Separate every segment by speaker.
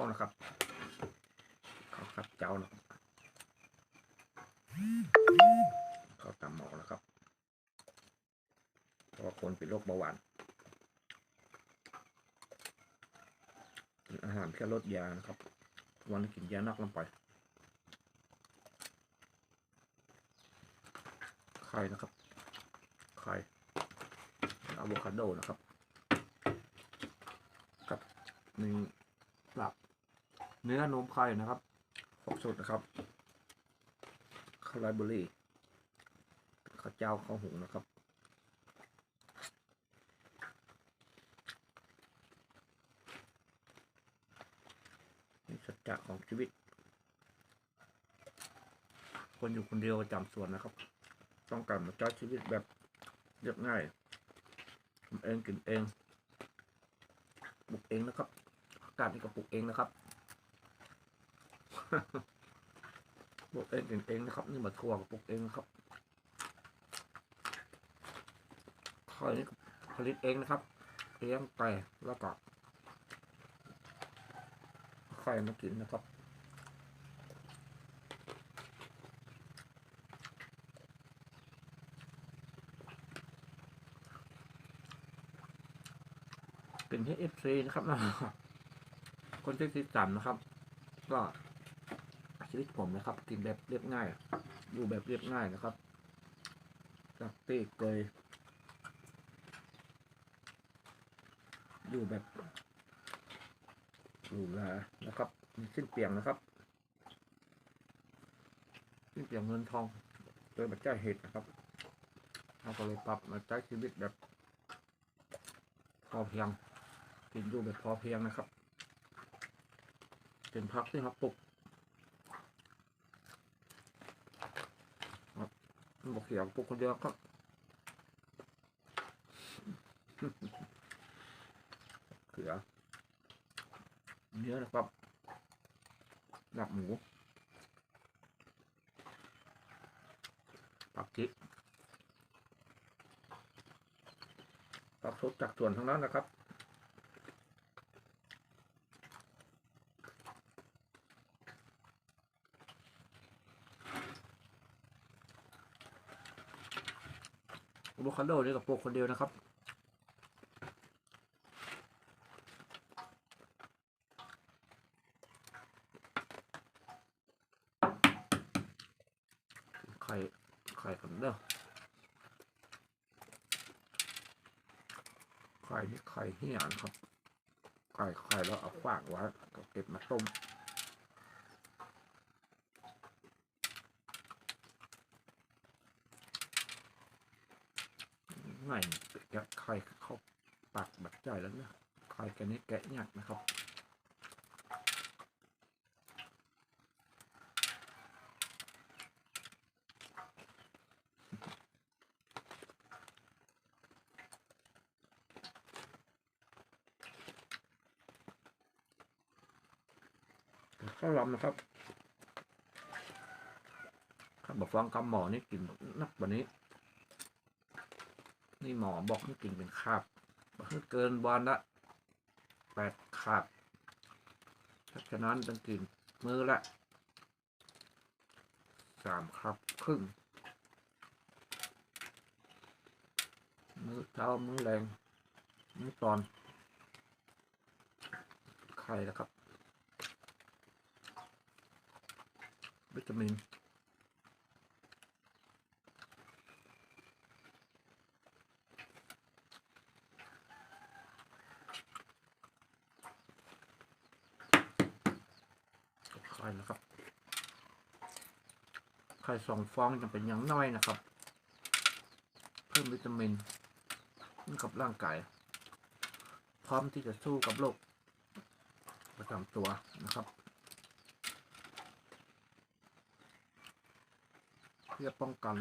Speaker 1: านะครับ เข้าวขัดเจ้านะครับข้าวตำหมอนะครับเพราะคนเป็นโรคเบาหวานกินอาหารแค่ลดยานะครับ วันกินยานักลงไปไข่นะครับ ไข่อะโวคาโดนะครับ กับมีหลับ เนื้อนมไข่นะครับหกสดนะครับข้าวไรเบอรี่ข้าวเจ้าข้าวหุงนะครับนี่สัจจะของชีวิต คนอยู่คนเดียวจำส่วนนะครับ ต้องการมาใช้ชีวิตแบบเรียบง่ายทำเองกินเองปลูกเองนะครับอากาศนี่ก็ปลูกเองนะครับ ปลูกเองกินเองนะครับ นี่มาทัวก็ปลูกเองนะครับข้าวนี่ผลิตเองนะครับเลี้ยงไก่แล้วก็ไข่มากินนะครับเป็นที่เอฟซีนะครับนะคนที่ติดตามนะครับ ก็ ชีวิตผมนะครับ กินแบบเรียบง่าย อยู่แบบเรียบง่ายนะครับจากตีเคยอยู่แบบหรูหรานะครับมีสิ้นเปลี่ยงนะครับ สิ้นเปลี่ยงเงินทองโดยบัจจัยเหตุนะครับเราก็เลยปรับมาใช้ชีวิตแบบพอเพียงกินอยู่แบบพอเพียงนะครับเป็นพักที่ครับปลุกครั บอกเขียวปลุกคนเดียวครับเขือเนื้อนะครับหนับหมูปักจิปักสดจากส่วนทั้งนั้นนะครับ โวคาโดนี่กับโปกคนเดียวนะครับไข่ไข่กันเด้อไข่นี่ไข่เหี้ยนะครับไข่ไข่แล้วเอาฝากไว้ก็เก็บมาต้ม ง่ายแกะไข่เข้าปากแบบใจแล้วนะไข่แกะนี้แกะยากนะครับข้าวลำนะครับข้าวบอกฟังคำหมอนี่กินนักว่านี้ นี่หมอบอกให้กินเป็นคาบบอกให้เกินวันละแปดคาบเพราฉะนั้นต้องกินมือละสามครับครึ่ง มือเช้ามือแรงมือตอน ไข่นะครับ วิตามิน ไข่ นะครับ ไข่สองฟองจะเป็นอย่างน้อยนะครับ เพิ่มวิตามินกับร่างกาย พร้อมที่จะสู้กับโรคประจำตัวนะครับเพื่อป้องกัน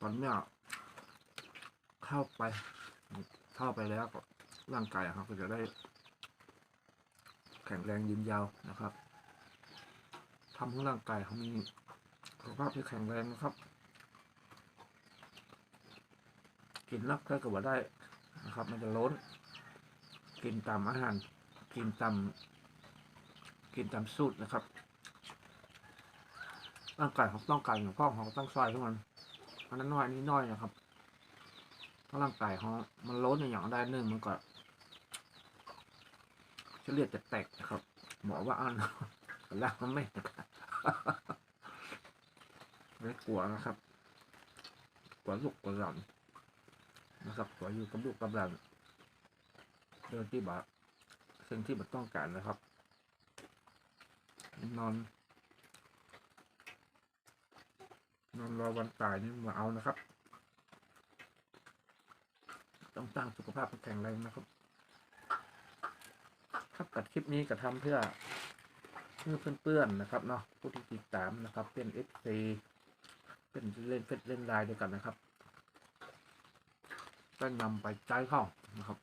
Speaker 1: ตอนเนี้ยเข้าไป เข้าไปแล้วก็ร่างกายครับก็จะได้ แข็งแรงยืนยาวนะครับทำให้ร่างกายเขามีสุขภาพที่แข็งแรงนะครับ กินนักได้ก็ว่าได้นะครับ มันจะล้น กินตามอาหาร กินตามกินตามสูตรนะครับ ร่างกายของต้องการของพ่อของต้องซอยทุกมันอันนั้นน้อยนนี้น้อยนะครับถ้าร่างกายเขามันล้นอย่างใดหนึ่งมันก็ เฉลี่ยจะแตกนะครับ หมอว่าอันแล้วมันไม่ไม่กลัวนะครับกลัวลูกกลัวหลานนะครับกลัวอยู่กับลูกกับหลานเรื่องที่บาสิ่งที่มันต้องการนะครับ นอน นอนรอวันตายนี่มาเอานะครับ ต้องตั้งสุขภาพแข็งแรงนะครับ ครับตัดคลิปนี้ก็ทำเพื่อเพื่อเพื่อนๆนะครับเนาะผู้ที่ติดตามนะครับ เป็นเอฟซีเป็นเล่นเฟซเล่นไลน์ด้วยกันนะครับก็นำไปใจเข้านะครับ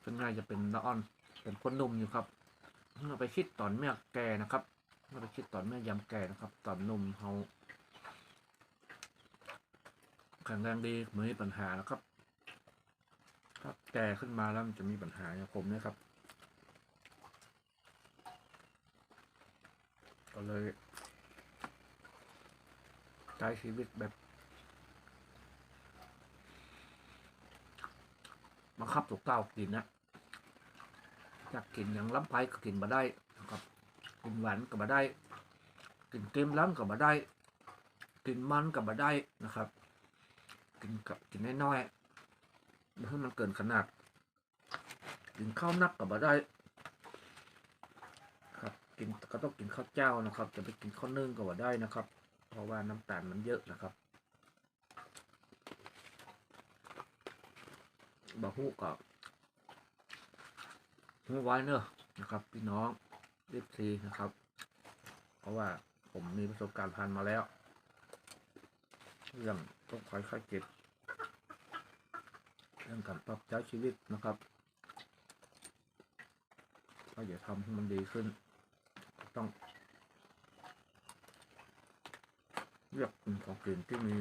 Speaker 1: เป็นง่ายจะเป็นละอ่อนเป็นคนหนุ่มอยู่ครับเมื่อไปคิดตอนแม่แก่นะครับเมื่อไปคิดตอนแม่ยำแก่นะครับ ตอนหนุ่มเขาแข็งแรงดีไม่มีปัญหานะครับครับ แก่ขึ้นมาแล้วมันจะมีปัญหาอย่างผมเนี่ยครับ ก็เลยใช้ชีวิตแบบบังคับตัวเก้าวกินนะอยากกินอย่างล้ำไปก็กินมาได้นะครับกินหวานก็มาได้กินเค็มล้ำก็มาได้กินมันก็มาได้นะครับ กินกับกินน้อยๆ ให้มันเกินขนาดกินข้าวนักก็มาได้ ครับกินก็ต้องกินข้าวเจ้านะครับ จะไปกินข้าวนึ่งก็ว่าได้นะครับ เพราะว่าน้ำตาลมันเยอะนะครับบะฮู้ก็ไม่ไว้เนอะนะครับ พี่น้องรีบทีนะครับ เพราะว่าผมมีประสบการณ์ผ่านมาแล้ว เรื่องต้องคอยค่อยเก็บ เรื่องการปรับใช้ชีวิตนะครับก็อย่าทำให้มันดีขึ้น ต้องเลือกเป็นของกินที่มี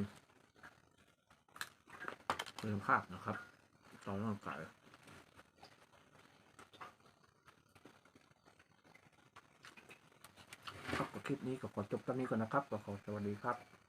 Speaker 1: คุณภาพนะครับ ต่อร่างกายครับกับคลิปนี้ก็ขอจบตอนนี้ก่อนนะครับก็ขอสวัสดีครับ